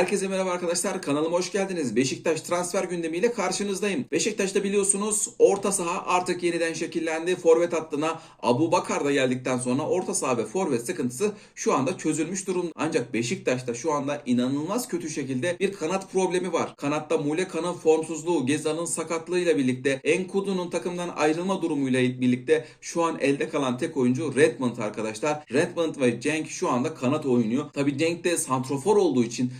Herkese merhaba arkadaşlar. Kanalıma hoş geldiniz. Beşiktaş transfer gündemiyle karşınızdayım. Beşiktaş'ta biliyorsunuz orta saha artık yeniden şekillendi. Forvet hattına Abu Bakar da geldikten sonra orta saha ve forvet sıkıntısı şu anda çözülmüş durumda. Ancak Beşiktaş'ta şu anda inanılmaz kötü şekilde bir kanat problemi var. Kanatta Muleka'nın formsuzluğu, Gezal'ın sakatlığıyla birlikte Enkudu'nun takımdan ayrılma durumuyla birlikte şu an elde kalan tek oyuncu Redmond arkadaşlar. Redmond ve Cenk şu anda kanat oynuyor. Tabi Cenk de santrofor olduğu için,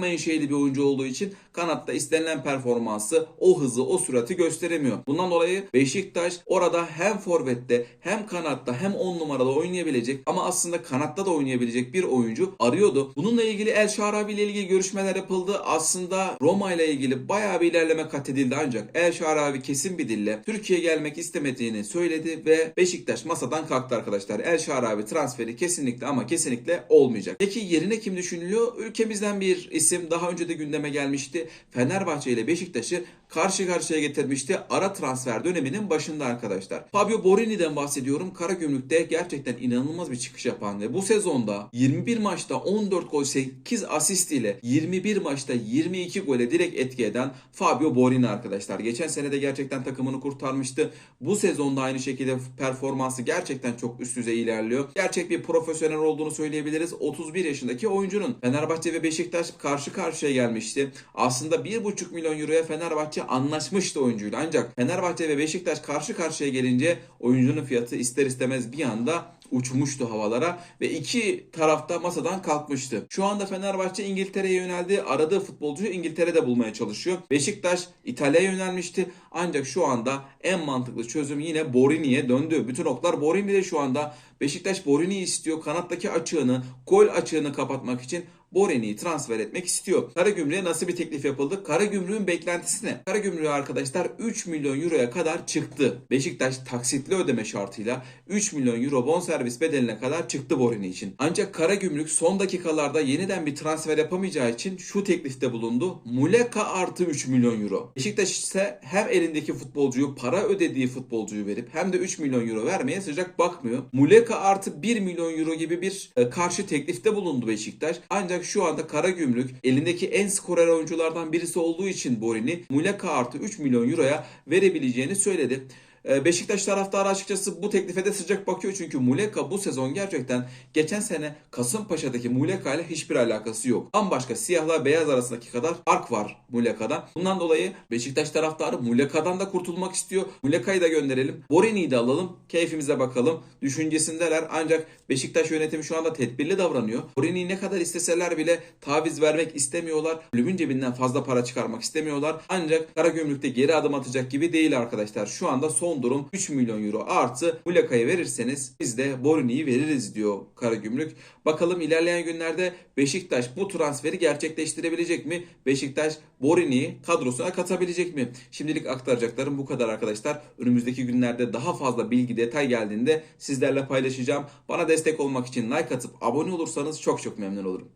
menşeili bir oyuncu olduğu için kanatta istenilen performansı, o hızı, o sürati gösteremiyor. Bundan dolayı Beşiktaş orada hem forvette hem kanatta hem 10 numarada oynayabilecek ama aslında kanatta da oynayabilecek bir oyuncu arıyordu. Bununla ilgili El Şarabi ile ilgili görüşmeler yapıldı. Aslında Roma ile ilgili bayağı bir ilerleme kat edildi ancak El Şarabi kesin bir dille Türkiye'ye gelmek istemediğini söyledi ve Beşiktaş masadan kalktı arkadaşlar. El Şarabi transferi kesinlikle ama kesinlikle olmayacak. Peki yerine kim düşünülüyor? Ülkemizden bir isim daha önce de gündeme gelmişti. Fenerbahçe ile Beşiktaş'ı karşı karşıya getirmişti ara transfer döneminin başında arkadaşlar. Fabio Borini'den bahsediyorum. Karagümrük'te gerçekten inanılmaz bir çıkış yapan ve bu sezonda 21 maçta 14 gol 8 asist ile 21 maçta 22 gole direkt etki eden Fabio Borini arkadaşlar. Geçen sene de gerçekten takımını kurtarmıştı. Bu sezonda aynı şekilde performansı gerçekten çok üst düzey ilerliyor. Gerçek bir profesyonel olduğunu söyleyebiliriz. 31 yaşındaki oyuncunun Fenerbahçe ve Beşiktaş karşı karşıya gelmişti. Aslında 1,5 milyon euroya Fenerbahçe anlaşmıştı oyuncuyla. Ancak Fenerbahçe ve Beşiktaş karşı karşıya gelince oyuncunun fiyatı ister istemez bir anda uçmuştu havalara ve iki tarafta masadan kalkmıştı. Şu anda Fenerbahçe İngiltere'ye yöneldi. Aradığı futbolcuyu İngiltere'de bulmaya çalışıyor. Beşiktaş İtalya'ya yönelmişti. Ancak şu anda en mantıklı çözüm yine Borini'ye döndü. Bütün oklar Borini'de şu anda. Beşiktaş Borini'yi istiyor. Kanattaki açığını, gol açığını kapatmak için Borini'yi transfer etmek istiyor. Karagümrük'e nasıl bir teklif yapıldı? Karagümrük'ün beklentisi ne? Karagümrük'e arkadaşlar 3 milyon euroya kadar çıktı. Beşiktaş taksitli ödeme şartıyla 3 milyon euro bonservis bedeline kadar çıktı Borini için. Ancak Karagümrük son dakikalarda yeniden bir transfer yapamayacağı için şu teklifte bulundu. Muleka artı 3 milyon euro. Beşiktaş ise hem elindeki futbolcuyu para ödediği futbolcuyu verip hem de 3 milyon euro vermeye sıcak bakmıyor. Muleka artı 1 milyon euro gibi bir e, karşı teklifte bulundu Beşiktaş. Ancak şu anda Karagümrük elindeki en skorer oyunculardan birisi olduğu için Borini Muleka artı 3 milyon euroya verebileceğini söyledi. Ee, Beşiktaş taraftarı açıkçası bu teklife de sıcak bakıyor çünkü Muleka bu sezon gerçekten geçen sene Kasımpaşa'daki Muleka ile hiçbir alakası yok. Bambaşka siyahla beyaz arasındaki kadar fark var Muleka'da. Bundan dolayı Beşiktaş taraftarı Muleka'dan da kurtulmak istiyor. Muleka'yı da gönderelim. Borini'yi de alalım. Keyfimize bakalım. Düşüncesindeler ancak Beşiktaş yönetimi şu anda tedbirli davranıyor. Borini'yi ne kadar isteseler bile taviz vermek istemiyorlar. Kulübün cebinden fazla para çıkarmak istemiyorlar. Ancak Karagümrük'te geri adım atacak gibi değil arkadaşlar. Şu anda son durum 3 milyon euro artı Muleka'yı verirseniz biz de Borini'yi veririz diyor Karagümrük. Bakalım ilerleyen günlerde Beşiktaş bu transferi gerçekleştirebilecek mi? Beşiktaş Borini'yi kadrosuna katabilecek mi? Şimdilik aktaracaklarım bu kadar arkadaşlar. Önümüzdeki günlerde daha fazla bilgi detay geldiğinde sizlerle paylaşacağım. Bana destek olmak için like atıp abone olursanız çok çok memnun olurum.